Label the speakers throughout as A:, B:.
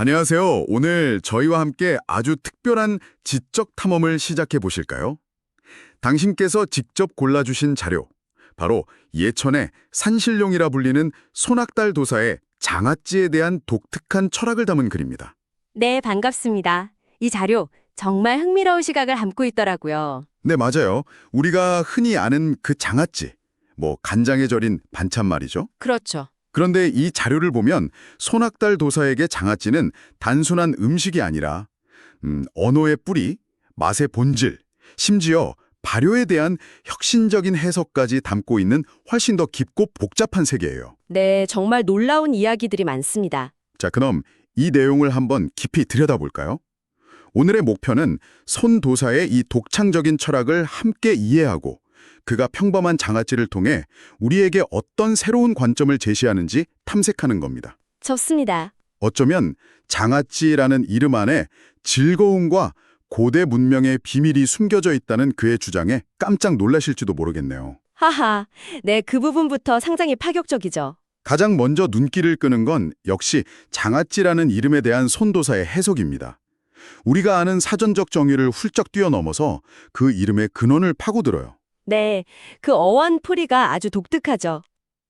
A: 안녕하세요. 오늘 저희와 함께 아주 특별한 지적 탐험을 시작해 보실까요? 당신께서 직접 골라주신 자료, 바로 예천의 산신룡이라 불리는 손악달 도사의 장아찌에 대한 독특한 철학을 담은 글입니다.
B: 네, 반갑습니다. 이 자료 정말 흥미로운 시각을 담고 있더라고요.
A: 네, 맞아요. 우리가 흔히 아는 그 장아찌, 뭐 간장에 절인 반찬 말이죠.
B: 그렇죠.
A: 그런데 이 자료를 보면 손악달 도사에게 장아찌는 단순한 음식이 아니라 음, 언어의 뿌리, 맛의 본질, 심지어 발효에 대한 혁신적인 해석까지 담고 있는 훨씬 더 깊고 복잡한 세계예요.
B: 네, 정말 놀라운 이야기들이 많습니다.
A: 자, 그럼 이 내용을 한번 깊이 들여다볼까요? 오늘의 목표는 손 도사의 이 독창적인 철학을 함께 이해하고 그가 평범한 장아찌를 통해 우리에게 어떤 새로운 관점을 제시하는지 탐색하는 겁니다.
B: 좋습니다.
A: 어쩌면 장아찌라는 이름 안에 즐거움과 고대 문명의 비밀이 숨겨져 있다는 그의 주장에 깜짝 놀라실지도 모르겠네요.
B: 하하, 네, 그 부분부터 상당히 파격적이죠.
A: 가장 먼저 눈길을 끄는 건 역시 장아찌라는 이름에 대한 손도사의 해석입니다. 우리가 아는 사전적 정의를 훌쩍 뛰어넘어서 그 이름의 근원을 파고들어요.
B: 네, 그 어원 풀이가 아주 독특하죠.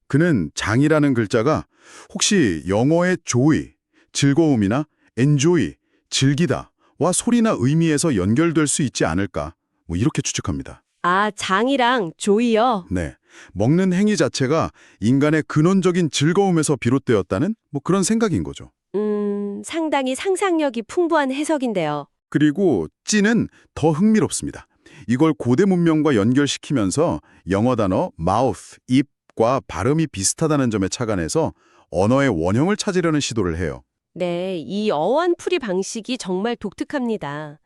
A: 그는 장이라는 글자가 혹시 영어의 joy, 즐거움이나 enjoy, 즐기다와 소리나 의미에서 연결될 수 있지 않을까 뭐 이렇게 추측합니다.
B: 아, 장이랑 조이요.
A: 네, 먹는 행위 자체가 인간의 근원적인 즐거움에서 비롯되었다는 뭐 그런 생각인 거죠.
B: 음, 상당히 상상력이 풍부한 해석인데요.
A: 그리고 찌는 더 흥미롭습니다. 이걸 고대 문명과 연결시키면서 영어 단어 mouth, 입과 발음이 비슷하다는 점에 착안해서 언어의 원형을 찾으려는 시도를 해요.
B: 네, 이 어원 풀이 방식이 정말 독특합니다.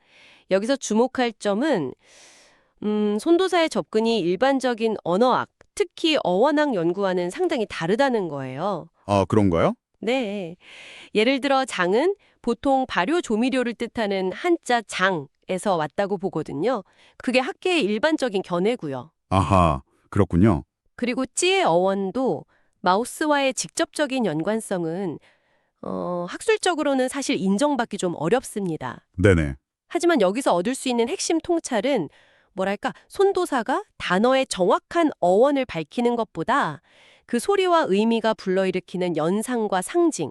B: 여기서 주목할 점은 음, 손도사의 접근이 일반적인 언어학, 특히 어원학 연구와는 상당히 다르다는 거예요.
A: 아, 그런가요?
B: 네. 예를 들어 장은 보통 발효 조미료를 뜻하는 한자 장 에서 왔다고 보거든요. 그게 학계의 일반적인 견해고요.
A: 아하, 그렇군요.
B: 그리고 찌의 어원도 마우스와의 직접적인 연관성은 어, 학술적으로는 사실 인정받기 좀 어렵습니다.
A: 네네.
B: 하지만 여기서 얻을 수 있는 핵심 통찰은 뭐랄까 손도사가 단어의 정확한 어원을 밝히는 것보다 그 소리와 의미가 불러일으키는 연상과 상징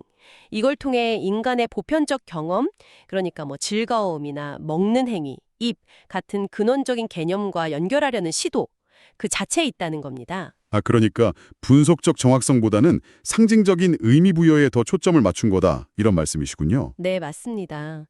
B: 이걸 통해 인간의 보편적 경험 그러니까 뭐 즐거움이나 먹는 행위, 입 같은 근원적인 개념과 연결하려는 시도 그 자체에 있다는 겁니다.
A: 아, 그러니까 분석적 정확성보다는 상징적인 의미 부여에 더 초점을 맞춘 거다. 이런 말씀이시군요.
B: 네, 맞습니다.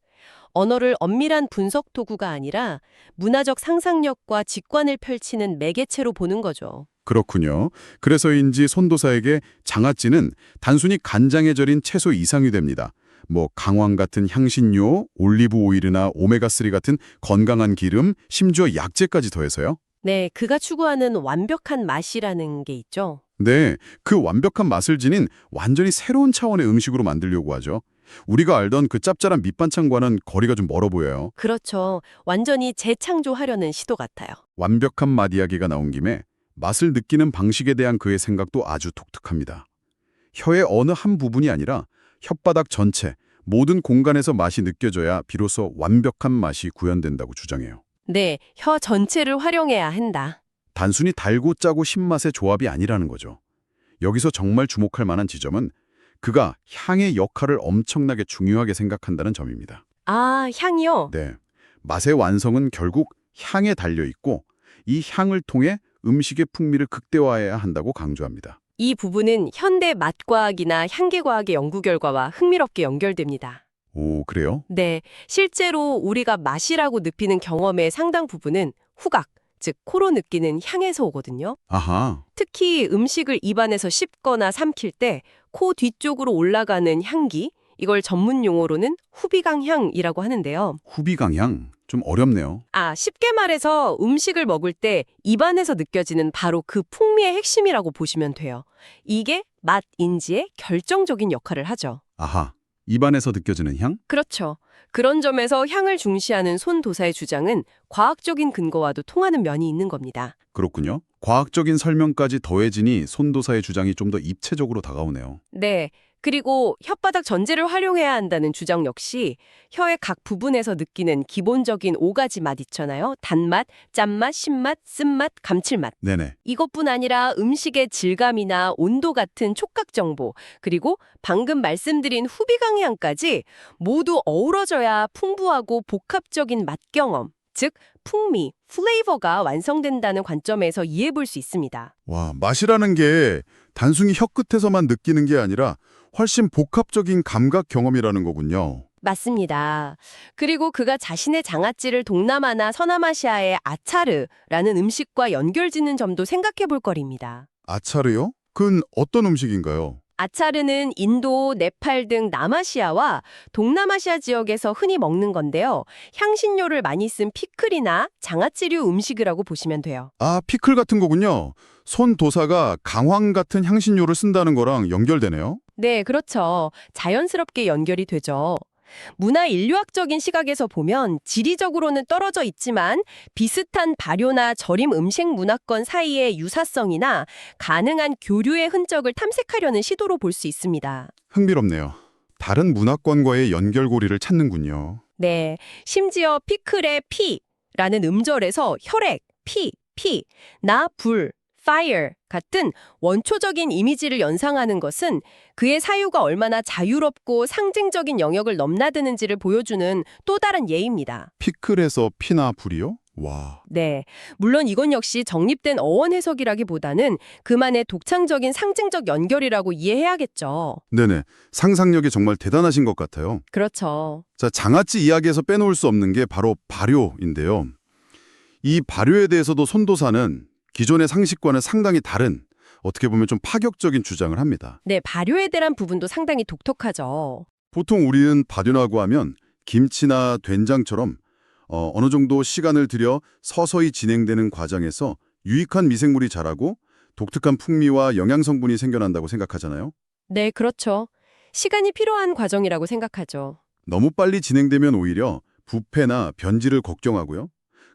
B: 언어를 엄밀한 분석 도구가 아니라 문화적 상상력과 직관을 펼치는 매개체로 보는 거죠.
A: 그렇군요. 그래서인지 손도사에게 장아찌는 단순히 간장에 절인 채소 이상이 됩니다. 뭐 강황 같은 향신료, 올리브 오일이나 오메가3 같은 건강한 기름, 심지어 약재까지 더해서요.
B: 네, 그가 추구하는 완벽한 맛이라는 게 있죠.
A: 네, 그 완벽한 맛을 지닌 완전히 새로운 차원의 음식으로 만들려고 하죠. 우리가 알던 그 짭짤한 밑반찬과는 거리가 좀 멀어 보여요.
B: 그렇죠. 완전히 재창조하려는 시도 같아요.
A: 완벽한 맛 이야기가 나온 김에 맛을 느끼는 방식에 대한 그의 생각도 아주 독특합니다. 혀의 어느 한 부분이 아니라 혓바닥 전체, 모든 공간에서 맛이 느껴져야 비로소 완벽한 맛이 구현된다고 주장해요.
B: 네, 혀 전체를 활용해야 한다.
A: 단순히 달고 짜고 신맛의 조합이 아니라는 거죠. 여기서 정말 주목할 만한 지점은 그가 향의 역할을 엄청나게 중요하게 생각한다는 점입니다.
B: 아, 향이요?
A: 네. 맛의 완성은 결국 향에 달려 있고 이 향을 통해 음식의 풍미를 극대화해야 한다고 강조합니다.
B: 이 부분은 현대 맛과학이나 향계과학의 연구 결과와 흥미롭게 연결됩니다.
A: 오, 그래요?
B: 네, 실제로 우리가 맛이라고 느끼는 경험의 상당 부분은 후각, 즉 코로 느끼는 향에서 오거든요.
A: 아하.
B: 특히 음식을 입안에서 씹거나 삼킬 때 코 뒤쪽으로 올라가는 향기, 이걸 전문 용어로는 후비강향이라고 하는데요.
A: 후비강향. 좀 어렵네요.
B: 아, 쉽게 말해서 음식을 먹을 때 입안에서 느껴지는 바로 그 풍미의 핵심이라고 보시면 돼요. 이게 맛 인지의 결정적인 역할을 하죠.
A: 아하. 입안에서 느껴지는 향?
B: 그렇죠. 그런 점에서 향을 중시하는 손 도사의 주장은 과학적인 근거와도 통하는 면이 있는 겁니다.
A: 그렇군요. 과학적인 설명까지 더해지니 손도사의 주장이 좀 더 입체적으로 다가오네요.
B: 네. 그리고 혓바닥 전제를 활용해야 한다는 주장 역시 혀의 각 부분에서 느끼는 기본적인 오가지 맛 있잖아요. 단맛, 짠맛, 신맛, 쓴맛, 감칠맛.
A: 네네.
B: 이것뿐 아니라 음식의 질감이나 온도 같은 촉각 정보, 그리고 방금 말씀드린 후비 강향까지 모두 어우러져야 풍부하고 복합적인 맛 경험, 즉 풍미, 플레이버가 완성된다는 관점에서 이해해 볼 수 있습니다.
A: 와, 맛이라는 게 단순히 혀 끝에서만 느끼는 게 아니라 훨씬 복합적인 감각 경험이라는 거군요.
B: 맞습니다. 그리고 그가 자신의 장아찌를 동남아나 서남아시아의 아차르라는 음식과 연결짓는 점도 생각해 볼 거리입니다.
A: 아차르요? 그건 어떤 음식인가요?
B: 아차르는 인도, 네팔 등 남아시아와 동남아시아 지역에서 흔히 먹는 건데요. 향신료를 많이 쓴 피클이나 장아찌류 음식이라고 보시면 돼요.
A: 아, 피클 같은 거군요. 손 도사가 강황 같은 향신료를 쓴다는 거랑 연결되네요.
B: 네, 그렇죠. 자연스럽게 연결이 되죠. 문화 인류학적인 시각에서 보면 지리적으로는 떨어져 있지만 비슷한 발효나 절임 음식 문화권 사이의 유사성이나 가능한 교류의 흔적을 탐색하려는 시도로 볼 수 있습니다.
A: 흥미롭네요. 다른 문화권과의 연결고리를 찾는군요.
B: 네, 심지어 피클의 피라는 음절에서 혈액, 피, 피, 나, 불, fire 같은 원초적인 이미지를 연상하는 것은 그의 사유가 얼마나 자유롭고 상징적인 영역을 넘나드는지를 보여주는 또 다른 예입니다.
A: 피클에서 피나 불이요? 와,
B: 네, 물론 이건 역시 정립된 어원 해석이라기보다는 그만의 독창적인 상징적 연결이라고 이해해야겠죠.
A: 네네. 상상력이 정말 대단하신 것 같아요.
B: 그렇죠.
A: 자, 장아찌 이야기에서 빼놓을 수 없는 게 바로 발효인데요. 이 발효에 대해서도 손도사는 기존의 상식과는 상당히 다른, 어떻게 보면 좀 파격적인 주장을 합니다.
B: 네, 발효에 대한 부분도 상당히 독특하죠.
A: 보통 우리는 발효라고 하면 김치나 된장처럼 어, 어느 정도 시간을 들여 서서히 진행되는 과정에서 유익한 미생물이 자라고 독특한 풍미와 영양 성분이 생겨난다고 생각하잖아요.
B: 네, 그렇죠. 시간이 필요한 과정이라고 생각하죠.
A: 너무 빨리 진행되면 오히려 부패나 변질을 걱정하고요.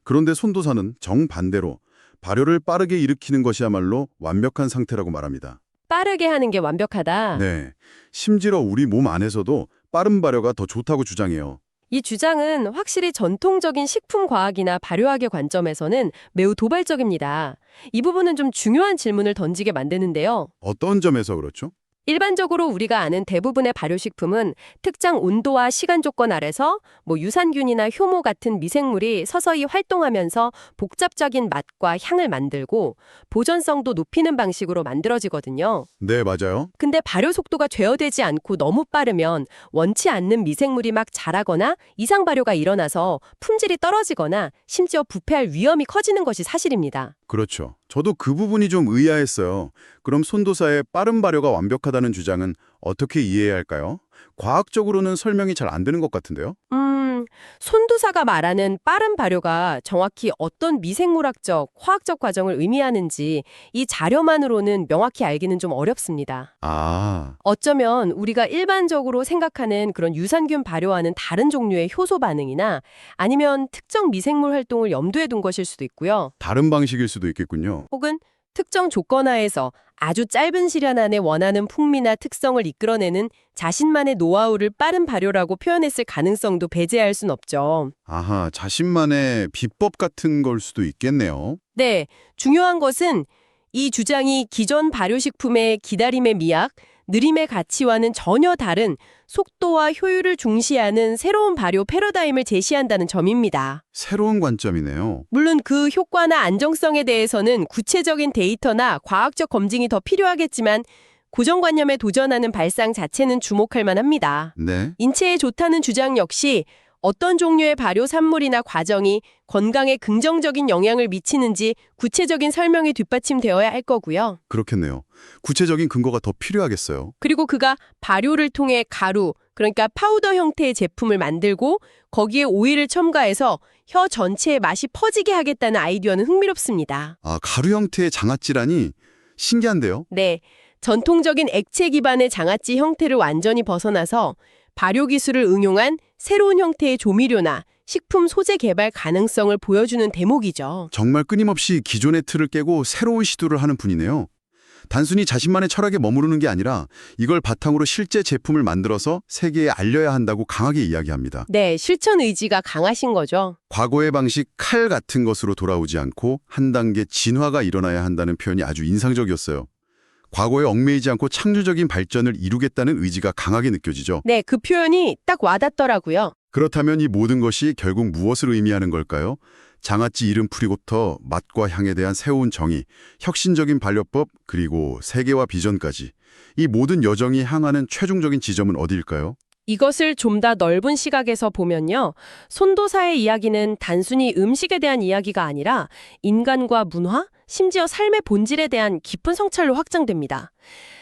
A: 그런데 손도사는 정반대로 발효를 빠르게 일으키는 것이야말로 완벽한 상태라고 말합니다.
B: 빠르게 하는 게 완벽하다.
A: 네. 심지어 우리 몸 안에서도 빠른 발효가 더 좋다고 주장해요.
B: 이 주장은 확실히 전통적인 식품 과학이나 발효학의 관점에서는 매우 도발적입니다. 이 부분은 좀 중요한 질문을 던지게 만드는데요.
A: 어떤 점에서 그렇죠?
B: 일반적으로 우리가 아는 대부분의 발효식품은 특정 온도와 시간 조건 아래서 뭐 유산균이나 효모 같은 미생물이 서서히 활동하면서 복잡적인 맛과 향을 만들고 보존성도 높이는 방식으로 만들어지거든요.
A: 네, 맞아요.
B: 근데 발효 속도가 죄어되지 않고 너무 빠르면 원치 않는 미생물이 막 자라거나 이상 발효가 일어나서 품질이 떨어지거나 심지어 부패할 위험이 커지는 것이 사실입니다.
A: 그렇죠. 저도 그 부분이 좀 의아했어요. 그럼 손도사의 빠른 발효가 완벽하다는 주장은 어떻게 이해해야 할까요? 과학적으로는 설명이 잘 안 되는 것 같은데요?
B: 음, 손두사가 말하는 빠른 발효가 정확히 어떤 미생물학적, 화학적 과정을 의미하는지 이 자료만으로는 명확히 알기는 좀 어렵습니다.
A: 아,
B: 어쩌면 우리가 일반적으로 생각하는 그런 유산균 발효와는 다른 종류의 효소 반응이나 아니면 특정 미생물 활동을 염두에 둔 것일 수도 있고요.
A: 다른 방식일 수도 있겠군요.
B: 혹은 특정 조건 하에서 아주 짧은 시간 안에 원하는 풍미나 특성을 이끌어내는 자신만의 노하우를 빠른 발효라고 표현했을 가능성도 배제할 순 없죠.
A: 아하, 자신만의 비법 같은 걸 수도 있겠네요.
B: 네, 중요한 것은 이 주장이 기존 발효식품의 기다림의 미학, 느림의 가치와는 전혀 다른 속도와 효율을 중시하는 새로운 발효 패러다임을 제시한다는 점입니다.
A: 새로운 관점이네요.
B: 물론 그 효과나 안정성에 대해서는 구체적인 데이터나 과학적 검증이 더 필요하겠지만 고정관념에 도전하는 발상 자체는 주목할 만합니다.
A: 네.
B: 인체에 좋다는 주장 역시 어떤 종류의 발효 산물이나 과정이 건강에 긍정적인 영향을 미치는지 구체적인 설명이 뒷받침되어야 할 거고요.
A: 그렇겠네요. 구체적인 근거가 더 필요하겠어요.
B: 그리고 그가 발효를 통해 가루, 그러니까 파우더 형태의 제품을 만들고 거기에 오일을 첨가해서 혀 전체에 맛이 퍼지게 하겠다는 아이디어는 흥미롭습니다.
A: 아, 가루 형태의 장아찌라니 신기한데요?
B: 네, 전통적인 액체 기반의 장아찌 형태를 완전히 벗어나서 발효 기술을 응용한 새로운 형태의 조미료나 식품 소재 개발 가능성을 보여주는 대목이죠.
A: 정말 끊임없이 기존의 틀을 깨고 새로운 시도를 하는 분이네요. 단순히 자신만의 철학에 머무르는 게 아니라 이걸 바탕으로 실제 제품을 만들어서 세계에 알려야 한다고 강하게 이야기합니다.
B: 네, 실천 의지가 강하신 거죠.
A: 과거의 방식 칼 같은 것으로 돌아오지 않고 한 단계 진화가 일어나야 한다는 표현이 아주 인상적이었어요. 과거에 얽매이지 않고 창조적인 발전을 이루겠다는 의지가 강하게 느껴지죠.
B: 네, 그 표현이 딱 와닿더라고요.
A: 그렇다면 이 모든 것이 결국 무엇을 의미하는 걸까요? 장아찌 이름 풀이부터 맛과 향에 대한 새로운 정의, 혁신적인 반려법, 그리고 세계와 비전까지 이 모든 여정이 향하는 최종적인 지점은 어디일까요?
B: 이것을 좀 더 넓은 시각에서 보면요. 손도사의 이야기는 단순히 음식에 대한 이야기가 아니라 인간과 문화, 심지어 삶의 본질에 대한 깊은 성찰로 확장됩니다.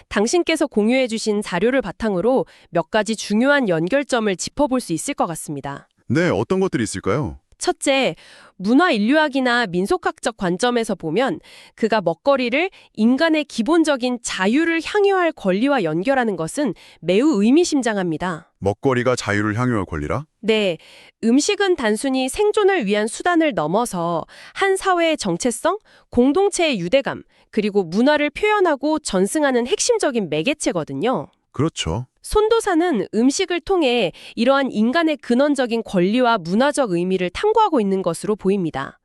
B: 당신께서 공유해 주신 자료를 바탕으로 몇 가지 중요한 연결점을 짚어볼 수 있을 것 같습니다.
A: 네, 어떤 것들이 있을까요?
B: 첫째, 문화 인류학이나 민속학적 관점에서 보면 그가 먹거리를 인간의 기본적인 자유를 향유할 권리와 연결하는 것은 매우 의미심장합니다.
A: 먹거리가 자유를 향유할 권리라?
B: 네, 음식은 단순히 생존을 위한 수단을 넘어서 한 사회의 정체성, 공동체의 유대감, 그리고 문화를 표현하고 전승하는 핵심적인 매개체거든요.
A: 그렇죠.
B: 손도사는 음식을 통해 이러한 인간의 근원적인 권리와 문화적 의미를 탐구하고 있는 것으로 보입니다.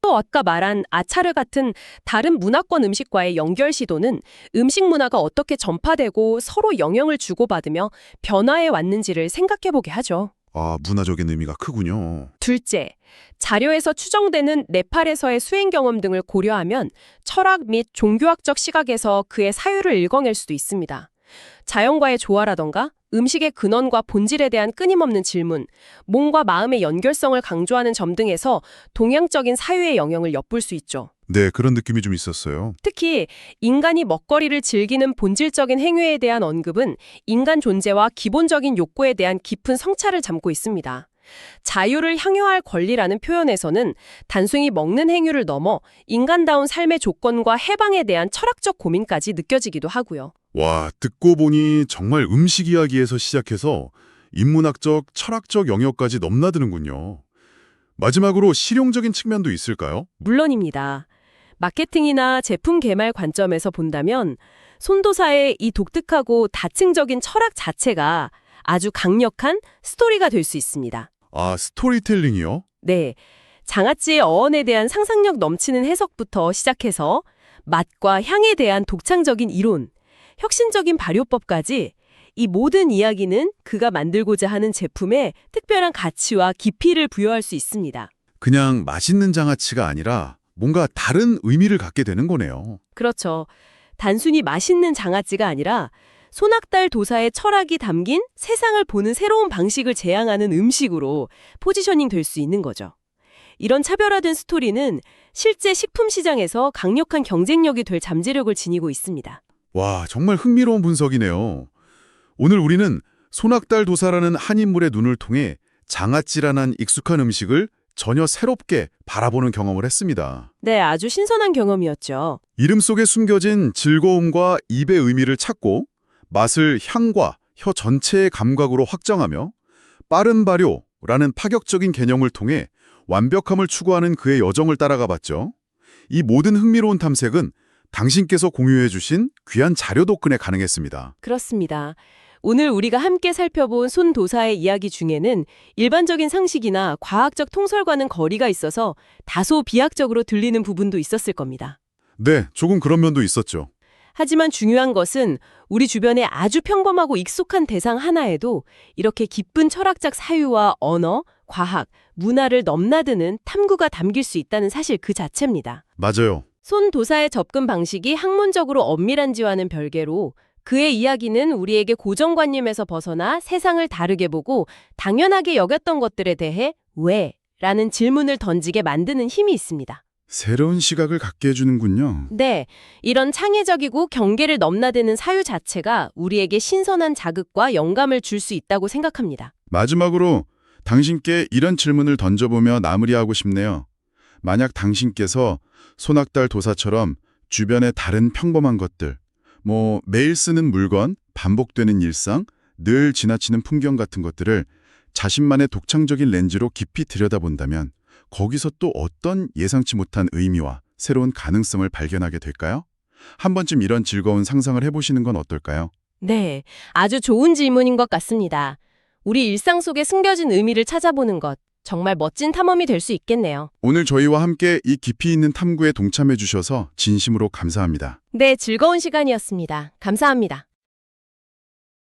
B: 또 아까 말한 아차르 같은 다른 문화권 음식과의 연결 시도는 음식 문화가 어떻게 전파되고 서로 영향을 주고받으며 변화해 왔는지를 생각해보게 하죠.
A: 아, 문화적인 의미가 크군요.
B: 둘째, 자료에서 추정되는 네팔에서의 수행 경험 등을 고려하면 철학 및 종교학적 시각에서 그의 사유를 읽어낼 수도 있습니다. 자연과의 조화라던가 음식의 근원과 본질에 대한 끊임없는 질문, 몸과 마음의 연결성을 강조하는 점 등에서 동양적인 사유의 영향을 엿볼 수 있죠.
A: 네, 그런 느낌이 좀 있었어요.
B: 특히 인간이 먹거리를 즐기는 본질적인 행위에 대한 언급은 인간 존재와 기본적인 욕구에 대한 깊은 성찰을 담고 있습니다. 자유를 향유할 권리라는 표현에서는 단순히 먹는 행위를 넘어 인간다운 삶의 조건과 해방에 대한 철학적 고민까지 느껴지기도 하고요.
A: 와, 듣고 보니 정말 음식 이야기에서 시작해서 인문학적, 철학적 영역까지 넘나드는군요. 마지막으로 실용적인 측면도 있을까요?
B: 물론입니다. 마케팅이나 제품 개발 관점에서 본다면 손도사의 이 독특하고 다층적인 철학 자체가 아주 강력한 스토리가 될 수 있습니다.
A: 아, 스토리텔링이요?
B: 네. 장아찌의 어원에 대한 상상력 넘치는 해석부터 시작해서 맛과 향에 대한 독창적인 이론, 혁신적인 발효법까지 이 모든 이야기는 그가 만들고자 하는 제품에 특별한 가치와 깊이를 부여할 수 있습니다.
A: 그냥 맛있는 장아찌가 아니라 뭔가 다른 의미를 갖게 되는 거네요.
B: 그렇죠. 단순히 맛있는 장아찌가 아니라 소낙달 도사의 철학이 담긴 세상을 보는 새로운 방식을 제안하는 음식으로 포지셔닝 될 수 있는 거죠. 이런 차별화된 스토리는 실제 식품 시장에서 강력한 경쟁력이 될 잠재력을 지니고 있습니다.
A: 와, 정말 흥미로운 분석이네요. 오늘 우리는 소낙달 도사라는 한 인물의 눈을 통해 장아찌라는 익숙한 음식을 전혀 새롭게 바라보는 경험을 했습니다.
B: 네, 아주 신선한 경험이었죠.
A: 이름 속에 숨겨진 즐거움과 입의 의미를 찾고 맛을 향과 혀 전체의 감각으로 확정하며 빠른 발효라는 파격적인 개념을 통해 완벽함을 추구하는 그의 여정을 따라가 봤죠. 이 모든 흥미로운 탐색은 당신께서 공유해 주신 귀한 자료 덕분에 가능했습니다.
B: 그렇습니다. 오늘 우리가 함께 살펴본 손 도사의 이야기 중에는 일반적인 상식이나 과학적 통설과는 거리가 있어서 다소 비약적으로 들리는 부분도 있었을 겁니다.
A: 네, 조금 그런 면도 있었죠.
B: 하지만 중요한 것은 우리 주변에 아주 평범하고 익숙한 대상 하나에도 이렇게 깊은 철학적 사유와 언어, 과학, 문화를 넘나드는 탐구가 담길 수 있다는 사실 그 자체입니다.
A: 맞아요.
B: 손 도사의 접근 방식이 학문적으로 엄밀한지와는 별개로 그의 이야기는 우리에게 고정관념에서 벗어나 세상을 다르게 보고 당연하게 여겼던 것들에 대해 왜? 라는 질문을 던지게 만드는 힘이 있습니다.
A: 새로운 시각을 갖게 해주는군요.
B: 네, 이런 창의적이고 경계를 넘나드는 사유 자체가 우리에게 신선한 자극과 영감을 줄 수 있다고 생각합니다.
A: 마지막으로 당신께 이런 질문을 던져보며 마무리하고 싶네요. 만약 당신께서 소낙달 도사처럼 주변의 다른 평범한 것들, 뭐 매일 쓰는 물건, 반복되는 일상, 늘 지나치는 풍경 같은 것들을 자신만의 독창적인 렌즈로 깊이 들여다본다면 거기서 또 어떤 예상치 못한 의미와 새로운 가능성을 발견하게 될까요? 한 번쯤 이런 즐거운 상상을 해보시는 건 어떨까요?
B: 네, 아주 좋은 질문인 것 같습니다. 우리 일상 속에 숨겨진 의미를 찾아보는 것, 정말 멋진 탐험이 될 수 있겠네요.
A: 오늘 저희와 함께 이 깊이 있는 탐구에 동참해 주셔서 진심으로 감사합니다.
B: 네, 즐거운 시간이었습니다. 감사합니다.